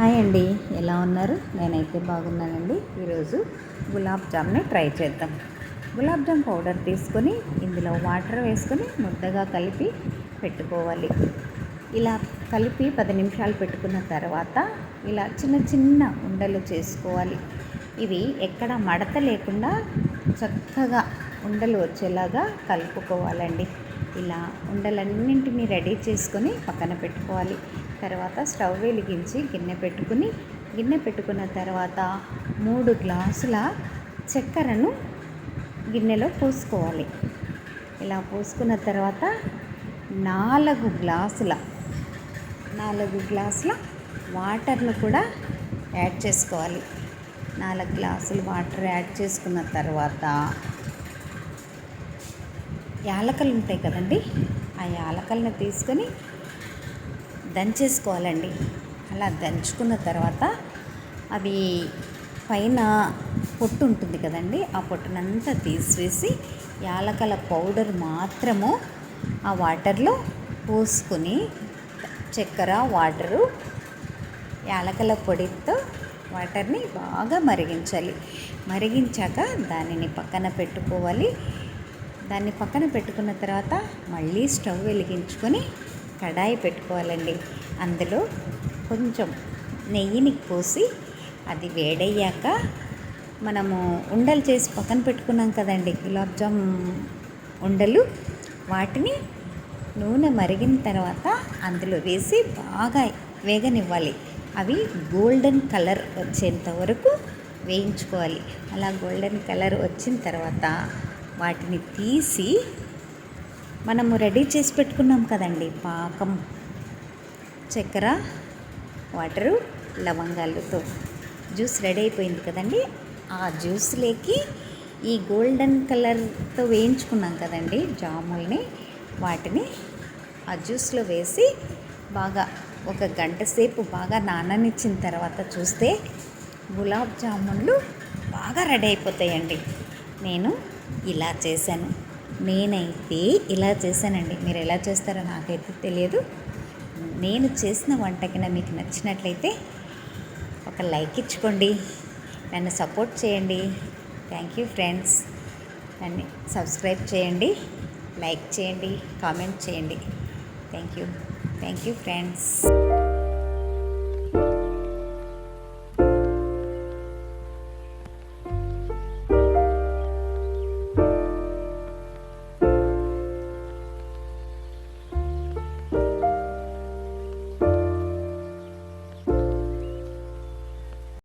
Hi అండి ఎలా ఉన్నారు? నేనైతే బాగున్నానండి. ఈరోజు గులాబ్ జామ్ని ట్రై చేద్దాం. గులాబ్ జామ్ పౌడర్ తీసుకొని ఇందులో వాటర్ వేసుకొని ముద్దగా కలిపి పెట్టుకోవాలి. ఇలా కలిపి పది నిమిషాలు పెట్టుకున్న తర్వాత ఇలా చిన్న చిన్న ఉండలు చేసుకోవాలి. ఇవి ఎక్కడ మడత లేకుండా చక్కగా ఉండలు వచ్చేలాగా కలుపుకోవాలండి. ఇలా ఉండలన్నింటినీ రెడీ చేసుకొని పక్కన పెట్టుకోవాలి. తర్వాత స్టవ్ వెలిగించి గిన్నె పెట్టుకుని గిన్నె పెట్టుకున్న తర్వాత మూడు గ్లాసుల చక్కెరను గిన్నెలో పోసుకోవాలి. ఇలా పోసుకున్న తర్వాత నాలుగు గ్లాసుల నాలుగు గ్లాసుల వాటర్ను కూడా యాడ్ చేసుకోవాలి. నాలుగు గ్లాసులు వాటర్ యాడ్ చేసుకున్న తర్వాత యాలకలు ఉంటాయి కదండి ఆ యాలకలను తీసుకొని దంచేసుకోవాలండి. అలా దంచుకున్న తర్వాత అవి పైన పొట్టు ఉంటుంది కదండి ఆ పొట్టునంతా తీసివేసి యాలకల పౌడర్ మాత్రము ఆ వాటర్లో పోసుకొని చక్కెర వాటరు యాలకల పొడితో వాటర్ని బాగా మరిగించాలి. మరిగించాక దానిని పక్కన పెట్టుకోవాలి. దాన్ని పక్కన పెట్టుకున్న తర్వాత మళ్ళీ స్టవ్ వెలిగించుకొని కడాయి పెట్టుకోవాలండి. అందులో కొంచెం నెయ్యిని పోసి అది వేడయ్యాక మనము ఉండలు చేసి పక్కన పెట్టుకున్నాం కదండి గులాబ్ జామ్ ఉండలు. వాటిని నూనె మరిగిన తర్వాత అందులో వేసి బాగా వేగనివ్వాలి. అవి గోల్డెన్ కలర్ వచ్చేంత వరకు వేయించుకోవాలి. అలా గోల్డెన్ కలర్ వచ్చిన తర్వాత వాటిని తీసి మనము రెడీ చేసి పెట్టుకున్నాం కదండి. పాకం చక్కెర వాటరు లవంగాలతో జ్యూస్ రెడీ అయిపోయింది కదండి. ఆ జ్యూస్లోకి ఈ గోల్డెన్ కలర్తో వేయించుకున్నాం కదండి జాముల్ని. వాటిని ఆ జ్యూస్లో వేసి బాగా ఒక గంట సేపు బాగా నాననిచ్చిన తర్వాత చూస్తే గులాబ్ జామున్లు బాగా రెడీ అయిపోతాయండి. నేను ఇలా చేశాను. నేనైతే ఇలా చేశానండి. మీరు ఎలా చేస్తారో నాకైతే తెలియదు. నేను చేసిన వంటకిన మీకు నచ్చినట్లయితే ఒక లైక్ ఇచ్చుకోండి. నన్ను సపోర్ట్ చేయండి. Thank you friends. నన్ను సబ్స్క్రైబ్ చేయండి. లైక్ చేయండి. కామెంట్ చేయండి. Thank you. Thank you friends.